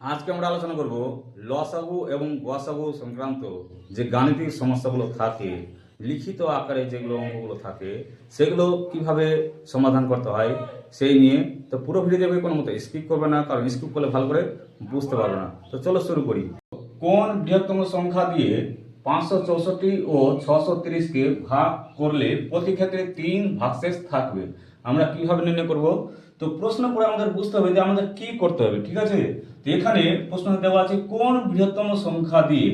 আজকে আমরা আলোচনা করব লসাগু এবং গসাগু সংক্রান্ত যে গাণিতিক সমস্যাগুলো থাকে, লিখিত আকারে যেগুলো অঙ্কগুলো থাকে, সেগুলো কীভাবে সমাধান করতে হয়, সেই নিয়ে তো পুরো ভিডিও কোনো মতো স্কিপ করবে না, কারণ স্কিপ করলে ভালো করে বুঝতে পারবে না। তো চলো শুরু করি। কোন বৃহত্তম সংখ্যা দিয়ে পাঁচশো চৌষট্টি ও ছশো তিরিশকে ভাগ করলে প্রতি ক্ষেত্রে তিন ভাগশেষ থাকবে? আমরা কীভাবে নির্ণয় করব? তো প্রশ্ন করে আমাদের বুঝতে হবে যে আমাদের কি করতে হবে, ঠিক আছে? তো এখানে প্রশ্ন দেওয়া আছে কোন বৃহত্তম সংখ্যা দিয়ে?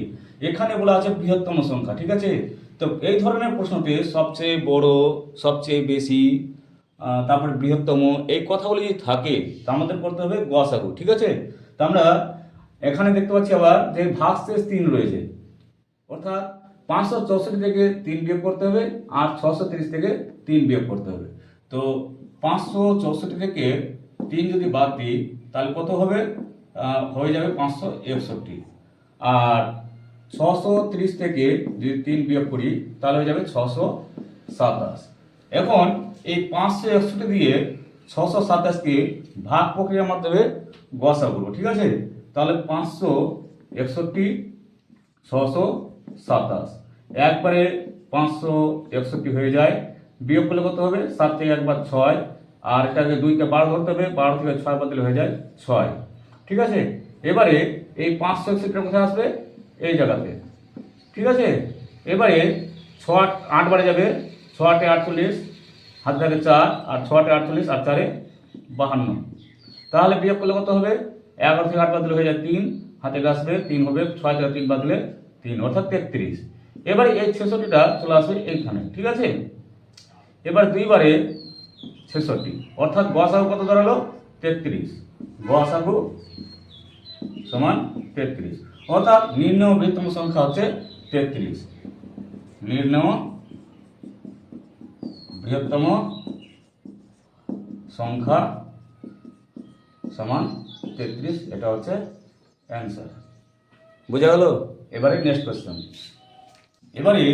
এখানে বলা আছে বৃহত্তম সংখ্যা, ঠিক আছে? তো এই ধরনের প্রশ্নতে সবচেয়ে বড়, সবচেয়ে বেশি তারপর বৃহত্তম, এই কথাগুলি যদি থাকে, তা আমাদের করতে হবে গসাগু, ঠিক আছে? তো আমরা এখানে দেখতে পাচ্ছি আবার যে ভাগশেষ তিন রয়েছে। অর্থাৎ পাঁচশো চৌষট্টি থেকে তিন বিয়োগ করতে হবে, আর ছশো তিরিশ থেকে তিন বিয়োগ করতে হবে। তো পাঁচশো চৌষট্টি থেকে তিন যদি বাদ দিই, তাহলে কত হবে? হয়ে যাবে পাঁচশো একষট্টি। আর ছশো তিরিশ থেকে যদি তিন বিয়োগ করি, তাহলে হয়ে যাবে ছশো সাতাশ। এখন এই পাঁচশো একষট্টি দিয়ে ছশো সাতাশকে ভাগ প্রক্রিয়ার মাধ্যমে গসা করব, ঠিক আছে? তাহলে পাঁচশো একষট্টি, ছশো সাতাশ। একবারে পাঁচশো একষট্টি হয়ে যায় বিয়োগ করলে কত হবে? সাত থেকে একবার ছয়। আর এটাকে দুইকে বারো ধরতে হবে, বারো থেকে ছয় বদলে হয়ে যায় ছয়। ঠিক আছে? এবারে এই পাঁচশো একষট্টিটা কোথায় আসবে? এই জায়গাতে। ঠিক আছে? এবারে ছ আট বারে যাবে। ছ আটে আটচল্লিশ, হাত থাকে চার। আর ছ আটে আটচল্লিশ, আর চারে বাহান্ন। তাহলে বিয়োগ করলে কত হবে? এগারো থেকে আট বাদলে হয়ে যায় তিন। হাতে আসবে তিন হবে, ছয় থেকে তিন বাদলে তিন, অর্থাৎ তেত্রিশ। এবারে এই ছেষট্টিটা চলে আসবে এইখানে। ঠিক আছে? এবার দুইবারে ছেষট্টি। অর্থাৎ গসাগু কত দাঁড়াল? তেত্রিশ। গসাগু সমান তেত্রিশ। অর্থাৎ নির্ণয় বৃহত্তম সংখ্যা হচ্ছে তেত্রিশ। নির্ণয় বৃহত্তম সংখ্যা সমান তেত্রিশ। এটা হচ্ছে অ্যান্সার বোঝা গেল? এবারে নেক্সট কোয়েশ্চেন এবারে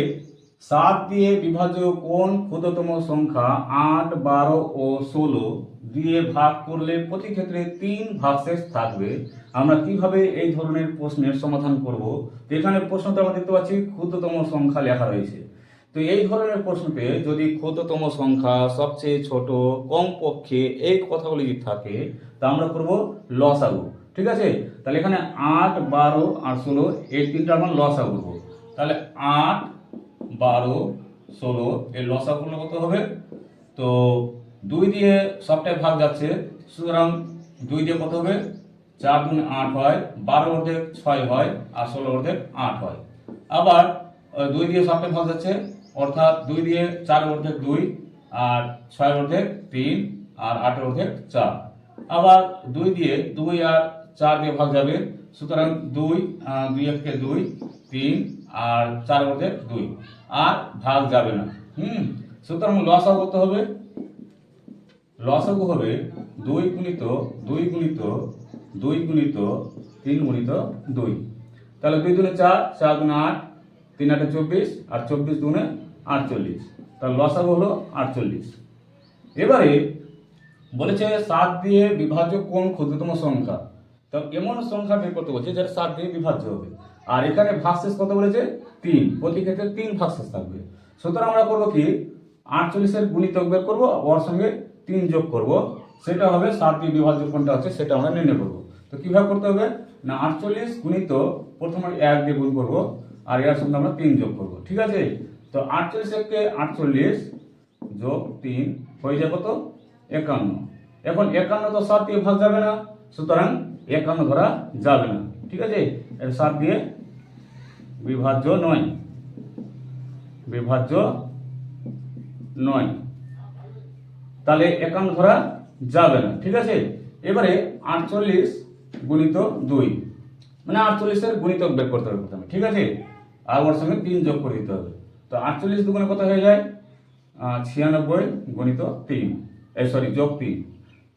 সাত দিয়ে বিভাজ্য কোন ক্ষুদ্রতম সংখ্যা আট, বারো ও ষোলো দিয়ে ভাগ করলে প্রতি ক্ষেত্রে তিন ভাগশেষ থাকবে। আমরা কীভাবে এই ধরনের প্রশ্নের সমাধান করব? এখানে প্রশ্নটা আমরা দেখতে পাচ্ছি, ক্ষুদ্রতম সংখ্যা লেখা রয়েছে। তো এই ধরনের প্রশ্নতে যদি ক্ষুদ্রতম সংখ্যা সবচেয়ে ছোট কম পক্ষে এই কথাগুলি যদি থাকে, তা আমরা করব লসাগু। ঠিক আছে? তাহলে এখানে আট, বারো আর ষোলো, এই তিনটা আমরা লসাগু করব। তাহলে আট বারো, ষোলো, এর লসা করলে কত হবে? তো দুই দিয়ে সবটাই ভাগ যাচ্ছে, সুতরাং দুই দিয়ে কত হবে? চার গুণ আট হয়, বারো অর্ধেক ছয় হয়, আর ষোলো অর্ধেক আট হয়। আবার দুই দিয়ে সবটাই ভাগ যাচ্ছে, অর্থাৎ দুই দিয়ে চার অর্ধেক দুই, আর ছয় অর্ধেক তিন, আর আট অর্ধেক চার। আবার দুই দিয়ে দুই আর চার দিয়ে ভাগ যাবে, সুতরাং দুই দুই এককে দুই, তিন আর চার অর্ধেক দুই। আর ভাগ যাবে না। হুম, সুতরাং লস লসাগু কত হবে। লসাগু হবে দুই গুণিত দুই গুণিত দুই গুণিত তিন গুণিত দুই। তাহলে দুই দুনে চার চার গুণে আট, তিন আটে চব্বিশ, আর চব্বিশ দুনে আটচল্লিশ। তাহলে লসাগু হলো আটচল্লিশ। এবারে বলেছে সাত দিয়ে বিভাজ্য কোন ক্ষুদ্রতম সংখ্যা? তো এমন সংখ্যা বের করতে বলছে যেটা সাত দিয়ে বিভাজ্য হবে। আর এখানে ভাগশেষ কত বলেছে? তিন। প্রতি ক্ষেত্রে তিন ভাগশেষ থাকবে। সুতরাং আমরা করব কি? আটচল্লিশের গুণিতক বের করব, ওর সঙ্গে তিন যোগ করব। সেটা হবে সাত দিয়ে বিভাজ্য কোনটা হচ্ছে সেটা আমরা নির্ণয় করব। তো কীভাবে করতে হবে? না, আটচল্লিশ গুণিত প্রথমে এক দিয়ে গুণ করব, আর এর সঙ্গে আমরা তিন যোগ করব। ঠিক আছে? তো আটচল্লিশ থেকে আটচল্লিশ যোগ তিন হয়ে যাবে কত? একান্ন। এখন একান্ন তো সাত দিয়ে ভাগ যাবে না, সুতরাং একান্ন ধরা যাবে না। ঠিক আছে? এর সাত দিয়ে বিভাজ্য নয়। বিভাজ্য নয়। তাহলে একান্ন ধরা যাবে না, ঠিক আছে? এবারে আটচল্লিশ গুণিত দুই। মানে আটচল্লিশের গুণিতক বের করতে হবে প্রথমে, ঠিক আছে? আর ওর সঙ্গে তিন যোগ করে দিতে হবে। তো আটচল্লিশ দুগুণে কত হয়ে যায়? ছিয়ানব্বই গণিত তিন। এই সরি যোগ তিন।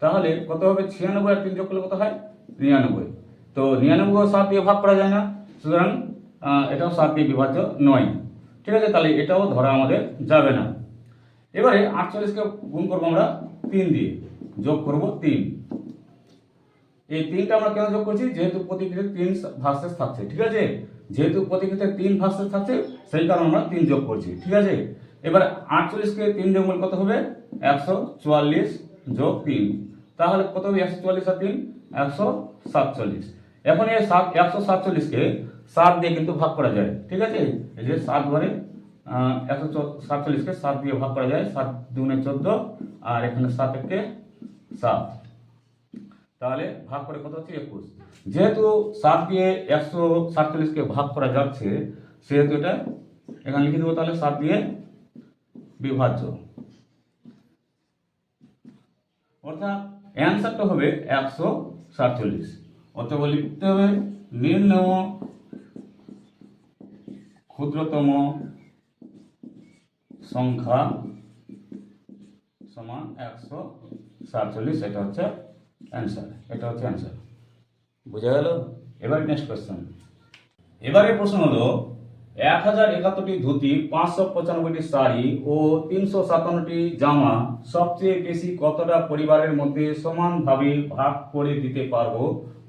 তাহলে কত হবে? ছিয়ানব্বই আর তিন যোগ করলে কত হয়? নিরানব্বই। তো নিরানব্বই সাত দিয়ে ভাগ করা যায় না। সুতরাং এটাও সাত দিয়ে বিভাজ্য নয়। ঠিক আছে? তাহলে এটাও ধরা আমাদের যাবে না। এবারে আটচল্লিশকে গুণ করব আমরা তিন দিয়ে। যোগ করব তিন। এই তিনটা আমরা কেন যোগ করছি? যেহেতু প্রতিকৃতিতে তিন ভার্সেস থাকছে, ঠিক আছে? যেহেতু প্রতিকৃতিতে তিন ভার্সেস থাকছে, সেই কারণে আমরা তিন যোগ করছি, ঠিক আছে? এবার আটচল্লিশকে তিন যোগ করলে কত হবে? একশো চুয়াল্লিশ যোগ তিন। তাহলে কত হবে? একশো চুয়াল্লিশ আর তিন? একশো সাতচল্লিশ। এখন এই সাত, একশো সাতচল্লিশকে সাত দিয়ে কিন্তু ভাগ করা যায়, ঠিক আছে? এই যে সাত ঘরে একশো সাতচল্লিশকে সাত দিয়ে ভাগ করা যায়, সাত দুগুণে চোদ্দ, আর এখানে সাত একে সাত। তাহলে ভাগ করে কত হচ্ছে? একুশ। যেহেতু সাত দিয়ে একশো সাতচল্লিশকে ভাগ করা যাচ্ছে, সেহেতু এটা এখানে লিখে দেবো তাহলে সাত দিয়ে বিভাজ্য। অর্থাৎ অ্যান্সারটা হবে একশো সাতচল্লিশ। অতএব লিখতে হবে নিম্নতম ক্ষুদ্রতম সংখ্যা সমান একশো সাতচল্লিশ, এটা হচ্ছে অ্যান্সার এটা হচ্ছে অ্যান্সার বোঝা গেল? এবার নেক্সট কোয়েশ্চেন এবারে প্রশ্ন হলো, এক হাজার একাত্তরটি ধুতি, পাঁচশো পঁচানব্বইটি শাড়ি ও তিনশো সাতান্নটি জামা সবচেয়ে বেশি কতটা পরিবারের মধ্যে সমানভাবে ভাগ করে দিতে পারব?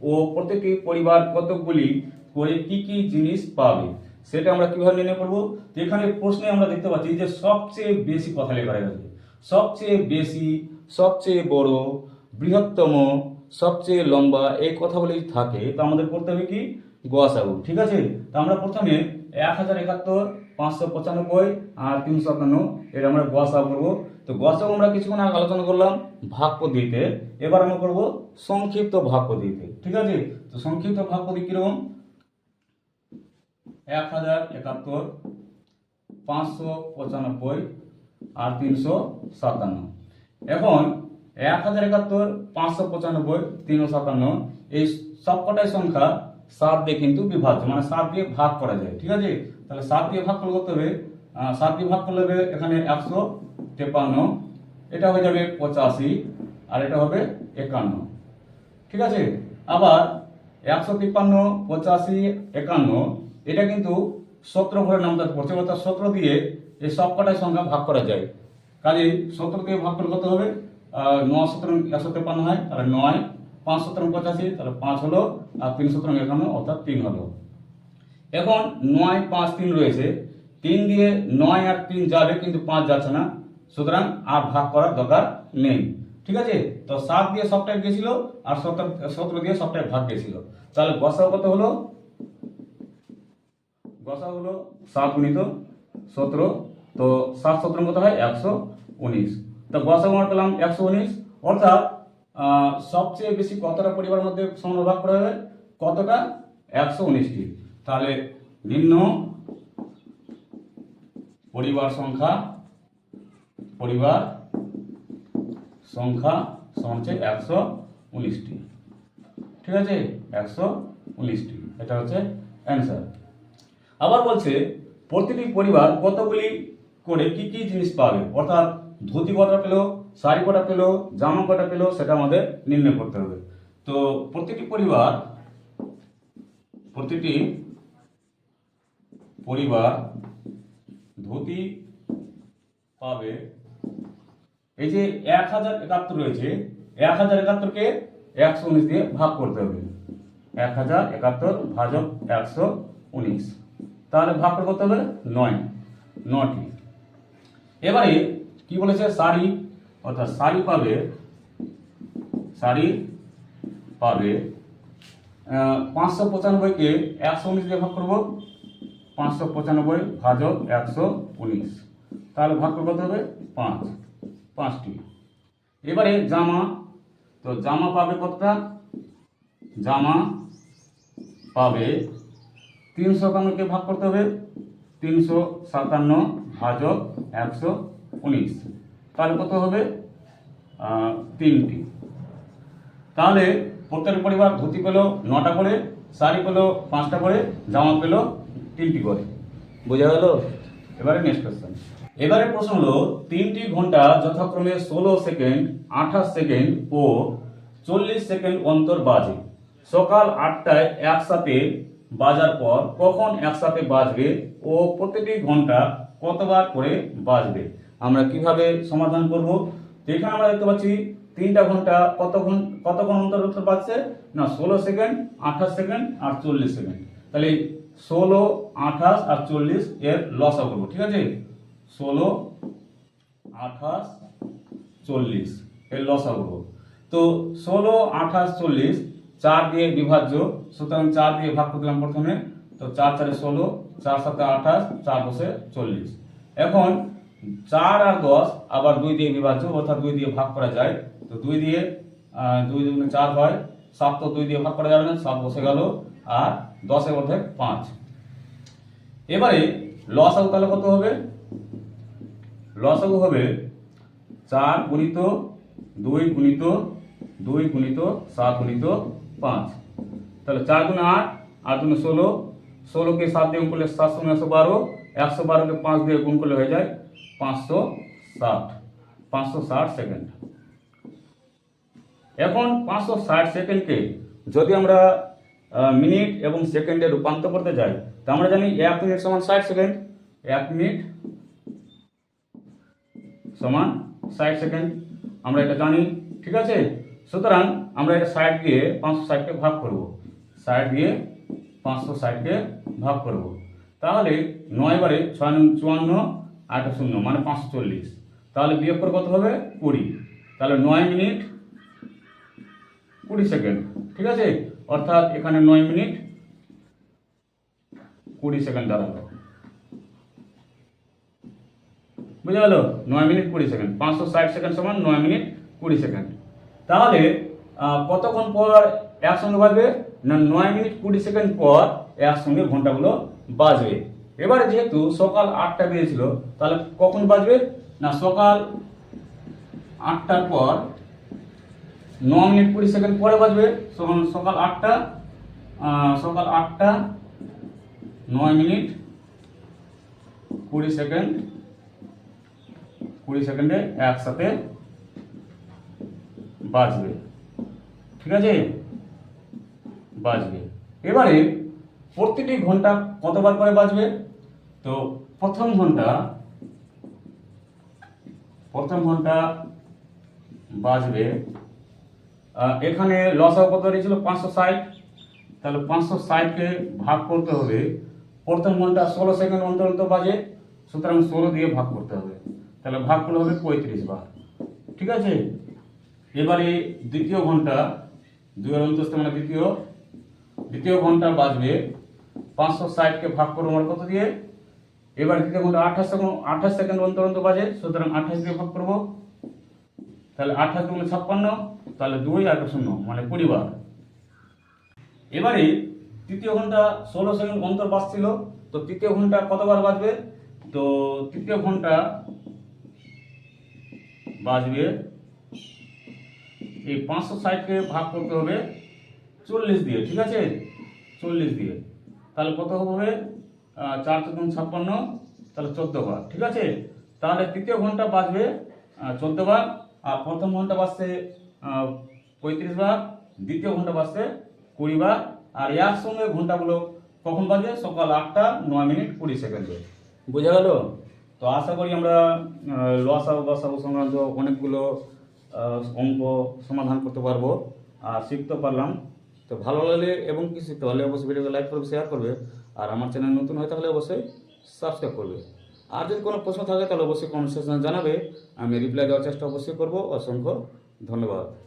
ও প্রত্যেকটি পরিবার কতগুলি করে কি কি জিনিস পাবে, সেটা আমরা কীভাবে নির্ণয় করব? এখানে প্রশ্নে আমরা দেখতে পাচ্ছি যে সবচেয়ে বেশি কথা লেখা গেছে সবচেয়ে বেশি, সবচেয়ে বড়, বৃহত্তম, সবচেয়ে লম্বা এই কথাগুলি থাকে, তো আমাদের করতে হবে কি? গোয়াসাগু, ঠিক আছে? তো আমরা প্রথমে এক হাজার একাত্তর, পাঁচশো পঁচানব্বই আর তিনশো সাতান্ন এটা আমরা গোয়াসাগু করব তো গোয়াসাগু আমরা কিছুক্ষণ আগে আলোচনা করলাম ভাগ পদ্ধতিতে এবার আমরা করব সংক্ষিপ্ত ভাগ পদ্ধতিতে ঠিক আছে? তো সংক্ষিপ্ত ভাগ পদ্ধতি কীরকম? এক হাজার একাত্তর, পাঁচশো পঁচানব্বই আর তিনশো সাতান্ন। এখন, এক হাজার একাত্তর, পাঁচশো পঁচানব্বই, তিনশো সাতান্ন, এই সবকটাই সংখ্যা সাত দিয়ে কিন্তু বিভাজ্য মানে সাত দিয়ে ভাগ করা যায়, ঠিক আছে? তাহলে সাত দিয়ে ভাগ করতে হবে? সাত দিয়ে ভাগ করলে হবে এখানে একশো তেপান্ন, এটা হয়ে যাবে পঁচাশি, আর এটা হবে একান্ন। ঠিক আছে? আবার একশো তিপ্পান্ন, পঁচাশি, একান্ন, এটা কিন্তু সতেরো ঘরের নামটা পড়ছে, অর্থাৎ সতেরো দিয়ে এই সবকটাই সংখ্যা ভাগ করা যায়। কাজে সতেরো দিয়ে ভাগ করে কত হবে? নয় সতেরো একশো তেপান্ন হয়, তাহলে নয়। পাঁচ সতেরো পঁচাশি, তাহলে পাঁচ হলো, আর তিন সতেরো একান্ন, অর্থাৎ তিন হলো। এখন নয়, পাঁচ, তিন রয়েছে। তিন দিয়ে নয় আর তিন যাবে, কিন্তু পাঁচ যাচ্ছে না। সুতরাং আর ভাগ করার দরকার নেই। ঠিক আছে? তো সাত দিয়ে সবটাই গেছিল আর সতেরো সতেরো দিয়ে সবটাই ভাগ গেছিল। তাহলে গসাও কত হলো? গসা হলো সাত গুণিত সতেরো। তো সাত সতেরো কত হয়? একশো উনিশ। তো গসা গুণ পেলাম একশো উনিশ। অর্থাৎ সবচেয়ে বেশি কতটা পরিবার মধ্যে সমান ভাগ করা হবে কতটা? একশো উনিশটি। তাহলে নিম্ন পরিবার সংখ্যা পরিবার সংখ্যা হচ্ছে একশো উনিশটি। ঠিক আছে? একশো উনিশটি। এটা হচ্ছে অ্যান্সার আবার বলছে, প্রতিটি পরিবার কতগুলি করে কি কি জিনিস পাবে? অর্থাৎ ধুতি কটা পেল, শাড়ি কটা পেল, জামা কটা পেল, সেটা আমাদের নির্ণয় করতে হবে। তো প্রতিটি পরিবার প্রতিটি পরিবার ধুতি পাবে। এই যে এক হাজার একাত্তর রয়েছে, এক হাজার একাত্তরকে একশো উনিশ দিয়ে ভাগ করতে হবে। এক হাজার একাত্তর ভাজক একশো উনিশ। তাহলে ভাগ করে করতে হবে? নয়। নটি। এবারে কি বলেছে? শাড়ি অর্থাৎ শাড়ি পাবে শাড়ি পাবে পাঁচশো পঁচানব্বইকে একশো উনিশ দিয়ে ভাগ করব। পাঁচশো পঁচানব্বই ভাজক একশো উনিশ। তাহলে ভাগ করে কত হবে? পাঁচ। পাঁচটি। এবারে জামা। তো জামা পাবে কতটা? জামা পাবে তিনশো একান্নকে ভাগ করতে হবে। তিনশো সাতান্ন ভাজক একশো উনিশ। তাহলে কত হবে? তিনটি। তাহলে প্রত্যেক পরিবার ধুতি পেল নটা করে, শাড়ি পেল পাঁচটা করে, জামা পেল তিনটি করে বোঝা গেল? এবারে নেক্সট কোয়েশ্চেন এবারে প্রশ্ন হলো, তিনটি ঘণ্টা যথাক্রমে ষোলো সেকেন্ড, আঠাশ সেকেন্ড ও চল্লিশ সেকেন্ড অন্তর বাজে। সকাল আটটায় একসাথে বাজার পর কখন একসাথে বাজবে ও প্রতিটি ঘণ্টা কতবার করে বাজবে? আমরা কীভাবে সমাধান করব? এখানে আমরা দেখতে পাচ্ছি, তিনটা ঘণ্টা কতক্ষণ কতক্ষণ অন্তর অন্তর পাচ্ছে না, ষোলো সেকেন্ড, আঠাশ সেকেন্ড আর চল্লিশ সেকেন্ড। তাহলে ষোলো, আঠাশ আর চল্লিশ এর লস করব, ঠিক আছে? ষোলো, আঠাশ, চল্লিশ এর লস করব। তো ষোলো, আঠাশ, চল্লিশ, চার দিয়ে বিভাজ্য, সুতরাং চার দিয়ে ভাগ করে দিলাম প্রথমে, তো চার চারে ষোলো, চার সাথে আঠাশ, চার দশে চল্লিশ। এখন চার আর দশ আবার দুই দিয়ে বিভাজ্য, অর্থাৎ দুই দিয়ে ভাগ করা যায়, তো দুই দিয়ে দুই দুগুণে চার হয়, সাত তো দুই দিয়ে ভাগ করা যাবে না, সাত বসে গেল আর দশের মধ্যে পাঁচ। এবারে লসাগু তাহলে কত হবে? লসাগু হবে চার গুণিত দুই গুণিত দুই গুণিত সাত গুণিত পাঁচ। তাহলে চার গুণে আট আট গুণে ষোলো, ষোলোকে সাত দিয়ে করলে সাতশো একশো বারো, একশো বারোকে পাঁচ দিয়ে গুণ করলে হয়ে যায় পাঁচশো ষাট। পাঁচশো ষাট সেকেন্ড। এখন পাঁচশো ষাট সেকেন্ডকে যদি আমরা মিনিট এবং সেকেন্ডে রূপান্তর করতে যাই তা আমরা জানি এক মিনিট সমান ষাট সেকেন্ড। এক মিনিট সমান ষাট সেকেন্ড। আমরা এটা জানি, ঠিক আছে? সুতরাং আমরা এটা ষাট দিয়ে পাঁচশো ষাটকে ভাগ করব। ষাট দিয়ে পাঁচশো ষাটকে ভাগ করব। তাহলে নয় বারে ছয় চুয়ান্ন, আট শূন্য মানে পাঁচশো চল্লিশ। তাহলে বিয়োগ করে কত হবে? কুড়ি। তাহলে নয় মিনিট কুড়ি সেকেন্ড, ঠিক আছে? অর্থাৎ এখানে নয় মিনিট কুড়ি সেকেন্ড দাঁড়াল। বুঝে গেল? নয় মিনিট কুড়ি সেকেন্ড। পাঁচশো ষাট সেকেন্ড সমান নয় মিনিট কুড়ি সেকেন্ড। তাহলে কতক্ষণ পর একসঙ্গে বাজবে? না, নয় মিনিট কুড়ি সেকেন্ড পর একসঙ্গে ঘন্টাগুলো বাজবে। এবারে যেহেতু সকাল আটটা বেজেছিল, তাহলে কখন বাজবে? না, সকাল আটটার পর ন মিনিট কুড়ি সেকেন্ড পরে বাজবে সকাল আটটা সকাল আটটা, নয় মিনিট কুড়ি সেকেন্ড, কুড়ি সেকেন্ডে একসাথে বাজবে। ঠিক আছে? বাজবে। এবারে প্রতিটি ঘণ্টা কতবার করে বাজবে? তো প্রথম ঘণ্টা প্রথম ঘণ্টা বাজবে এখানে লস কত ছিল পাঁচশো ষাট। তাহলে পাঁচশো ষাটকে ভাগ করতে হবে, প্রথম ঘণ্টা ষোলো সেকেন্ড অন্তর অন্তর বাজে, সুতরাং ষোলো দিয়ে ভাগ করতে হবে। তাহলে ভাগ করলে হবে পঁয়ত্রিশ বার। ঠিক আছে? এবারে দ্বিতীয় ঘণ্টা দুই অন্তস্থ মানে দ্বিতীয় দ্বিতীয় ঘণ্টা বাজবে, পাঁচশো ষাটকে ভাগ করব আমার কত দিয়ে? এবার দ্বিতীয় ঘণ্টা আঠাশ সেকেন্ড আঠাশ সেকেন্ড অন্তর অন্তর বাজে, সুতরাং আঠাশ দিয়ে ভাগ করব। তাহলে আঠাশ দুগুণে ছাপ্পান্ন তাহলে দুই আর শূন্য মানে কুড়ি বার। এবারে তৃতীয় ঘণ্টা ষোলো সেকেন্ড অন্তর বাজছিল, তো তৃতীয় ঘণ্টা কতবার বাজবে? তো তৃতীয় ঘণ্টা বাজবে, এই পাঁচশো ষাটকে ভাগ করতে হবে চল্লিশ দিয়ে, ঠিক আছে? চল্লিশ দিয়ে। তাহলে কত হবে? চার চতুর্থ ছাপ্পান্ন, তাহলে চোদ্দ বার, ঠিক আছে? তাহলে তৃতীয় ঘণ্টা বাজবে চোদ্দ বার। আর প্রথম ঘণ্টা বাজছে পঁয়ত্রিশ বার, দ্বিতীয় ঘণ্টা বাজছে কুড়ি বার, আর একসঙ্গে ঘন্টাগুলো কখন বাজে? সকাল আটটা, নয় মিনিট কুড়ি সেকেন্ডে। বোঝা গেল? তো আশা করি আমরা লসাগু গসাগু সংক্রান্ত অনেকগুলো অঙ্ক সমাধান করতে পারব। আর শিখতে পারলাম। তো ভালো লাগলে এবং কি শিখতে হলে অবশ্যই ভিডিওকে লাইক করবে শেয়ার করবে। আর আমার চ্যানেল নতুন হয় তাহলে অবশ্যই সাবস্ক্রাইব করবে। আর যদি কোনো প্রশ্ন থাকে, তাহলে অবশ্যই কমেন্ট সেকশনে জানাবে। আমি রিপ্লাই দেওয়ার চেষ্টা অবশ্যই করব। অসংখ্য ধন্যবাদ।